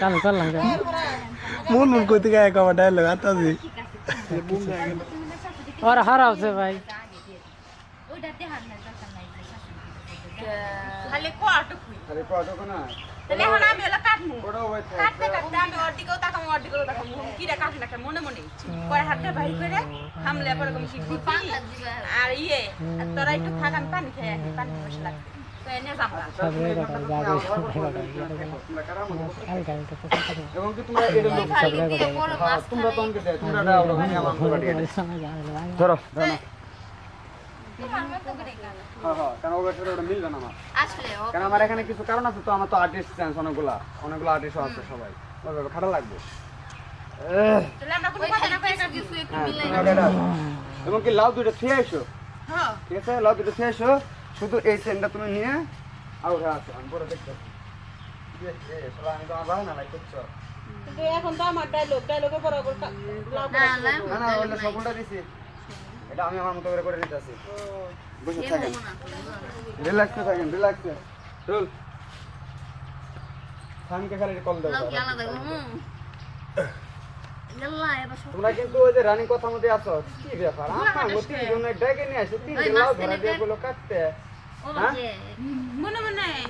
চালু করলাম কেন মন মন কইতে গায়ে কবা ডায়লগ আতাজি ওর হারাওছে ভাই। খালি কটুকুই আরে কটক না। তাহলে এখন আমি হলো কাটমু। কাটতে কাটতে আমি ওর দিকেও তাকামু ওর দিকেও তাকামু কিরা কাটে না মনে মনে। পরে হাতটা বাইর করে হামলে পরে কম শিখবি। আর ইয়ে তোরা একটু থাক পানি খেয়ে পানি বসে লাগবে। ধরো আমার এখানে কিছু কারণ আছে তো আমার তো আর্টিস্ট চান্স অনেকগুলা অনেকগুলো আর্টিস্ট আছে সবাই ওইভাবে খাটা লাগবে এবং কি লাউ দুটো খেয়ে এসো ঠিক আছে লাউ দুটো খেয়ে এসো শুধু এই সেন্টটা তুমি নিয়ে আর উঠে আসো আমি পরে দেখতে ইয়ে, আমি তো আমার ভালো না লাইক করছ? এখন তো আমার ডায়লগ ডায়লগে বরাবর লাভ না না ওইটা সকলটা দিছি। এটা আমি আমার মতো করে করে নিতেছি। বসে থাকেন রিল্যাক্সে থাকেন রিল্যাক্সে চল থামকে খালি কল দাও তোমরা কিন্তু ওই যে রানী কথা মধ্যে আছো। কি ব্যাপার? আমার মতি ডেকে নিয়ে আসো তিন দিন লাউ ধরা দিয়ে গুলো কাটতে।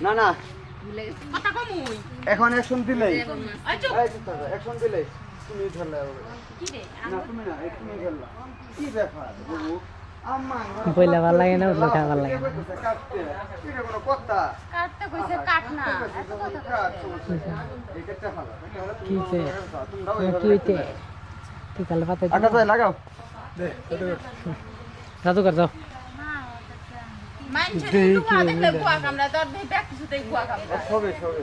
না না। এখন অ্যাকশন দিলেই। ওই চুপ। এই চুপ থাকো অ্যাকশন দিলেই। তুমি ধরলে হবে কি রে? না তুমি না তুমি ধরলা। কি ব্যাপার বাবু? আম্মা বইলে ভালো লাগে না উঠলে খাওয়া ভালো লাগে না। কাটতে এটা কোনো কথা? কাটতে কইছে কাট না। কি কাল পাতে লাগাও। জাদু কর যাও। মানছে কুয়া দেখলে কুয়া কামড়া তোর দেই ব্যাগ কিছুতেই গুয়া কামড়া সবে সবে।